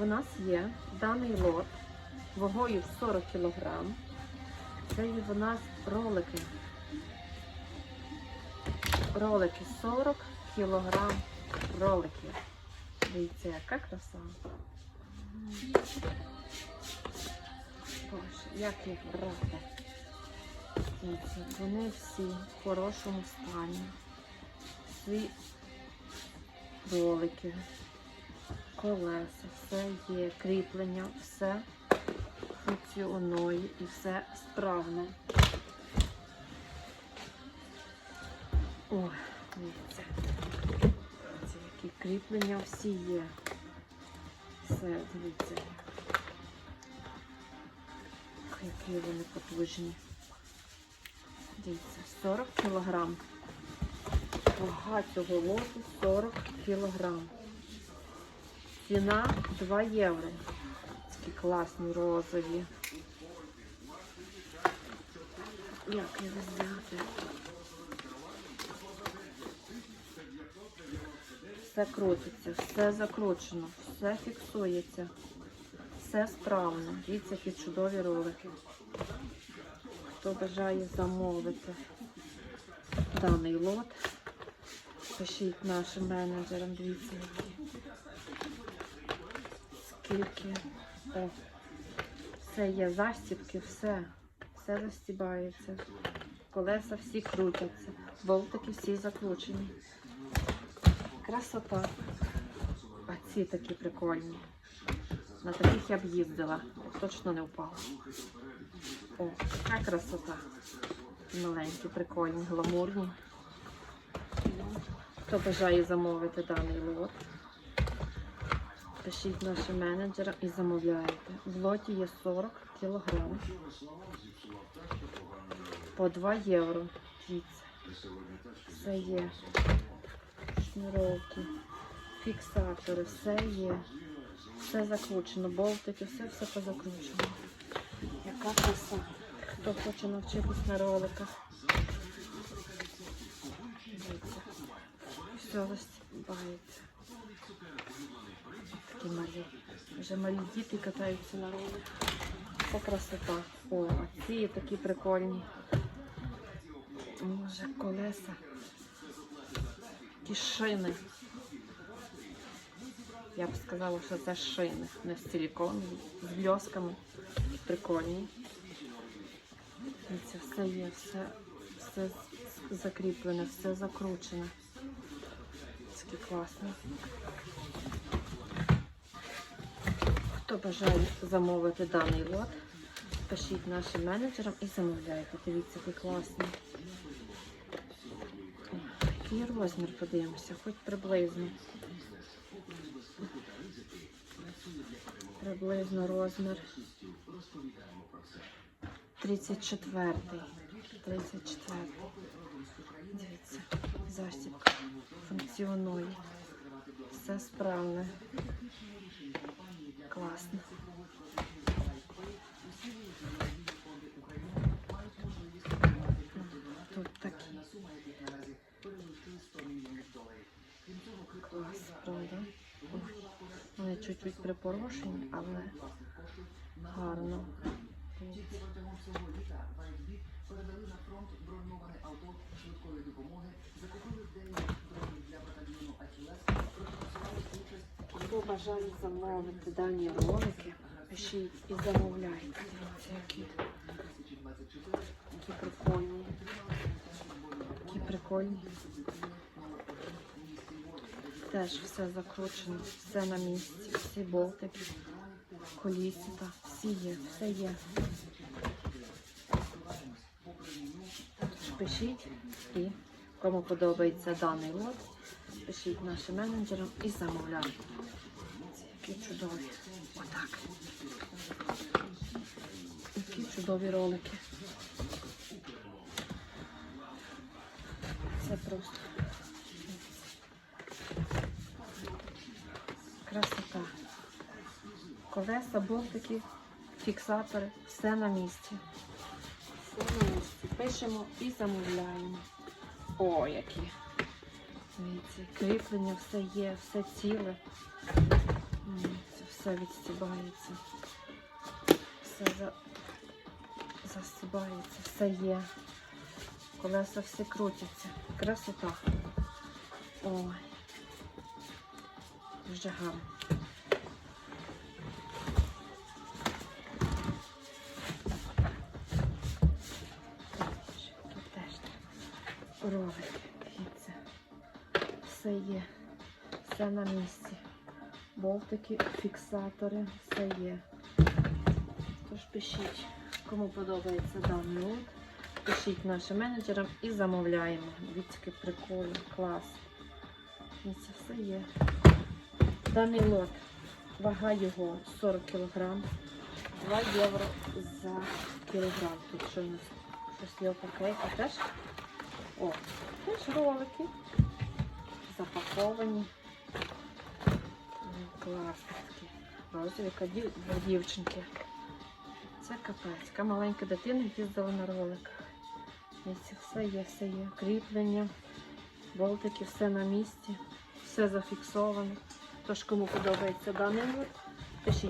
в нас є даний лот вагою 40 кг. Це є в нас ролики. Ролики 40 кг роликів. Дивіться, яка краса. Боже, як їх брати? Дивіться, вони всі в хорошому стані. Всі ролики, колеса, все є, кріплення, все функціонує і все справне. Ой, дивіться. Дивіться, які кріплення всі є. Все, дивіться. Які вони потужні. Дивіться, 40 кілограм. Вага цього лоту 40 кілограм. Ціна 2 євро. Такі класні розові. Як його взяти? Все крутиться, все закручено, все фіксується, все справно. Дивіться, які чудові ролики. Хто бажає замовити даний лот, пишіть нашим менеджерам, дивіться, які. Скільки. О, все є застібки, все. Все застібається. Колеса всі крутяться. Болтики всі закручені. Красота. А ці такі прикольні. На таких я б їздила. Точно не впала. О, яка красота. Маленькі, прикольні, гламурні. Хто бажає замовити даний лот, пишіть нашим менеджерам і замовляйте. В лоті є 40 кілограм. По 2 євро. Дивіться. Все є. Шнуровки, фіксатори, все є. Все закручено, болтики, все все позакручено. Яка краса. Хто хоче навчитись на роликах. Дивіться. Все розстібається. Такі малі. Вже малі діти катаються на роликах. Це красота. О, а ці такі прикольні. Може, колеса. Такі шини. Я б сказала, що це шини, не з силіконові, з бльосками. Прикольні. Дивіться, все є, все, все закріплене, все закручене. Такі класні. Хто бажає замовити даний лот, пишіть нашим менеджерам і замовляйте. Дивіться, які класні. О, Який розмір подивимося, хоч приблизно. Приблизно розмір 34. 34. Дивіться, застібка функціонує. Все справне. Класно. Тут такі. Клас, правда? Вони чуть-чуть припорошені, але гарно. Дивіться. Хто бажає замовити дані ролики, пишіть і замовляйте. Дивіться, які, які прикольні. Які прикольні. Теж все закручено, все на місці, всі болтики, колісика, всі є, все є. Пишіть і кому подобається даний лот, пишіть нашим менеджерам і замовляйте. Які чудові. Отак. Які чудові ролики. Це просто красота. Колеса, болтики, фіксатори, все на місці. Все на місці. Пишемо і замовляємо. О, які. Дивіться, кріплення, все є, все ціле. Це все відстібається. Все за... застібається, все є. Колеса всі крутяться. Красота. Ой. Дуже гарно. Дивіться. Все є. Все на місці. Болтики, фіксатори, все є. Тож пишіть, кому подобається даний лот. Пишіть нашим менеджерам і замовляємо. Дивіться, який прикольний, клас. І це все є. Даний лот, вага його 40 кг, 2 євро за кілограм. Тут щось є упаковка теж. О, теж ролики запаковані. Класно такі. Розові каді- для дівчинки. Це капець. Така маленька дитина їздила на роликах. Місці все є, все є. Кріплення, болтики, все на місці, все зафіксовано. Тож, кому подобається даний вид, пишіть.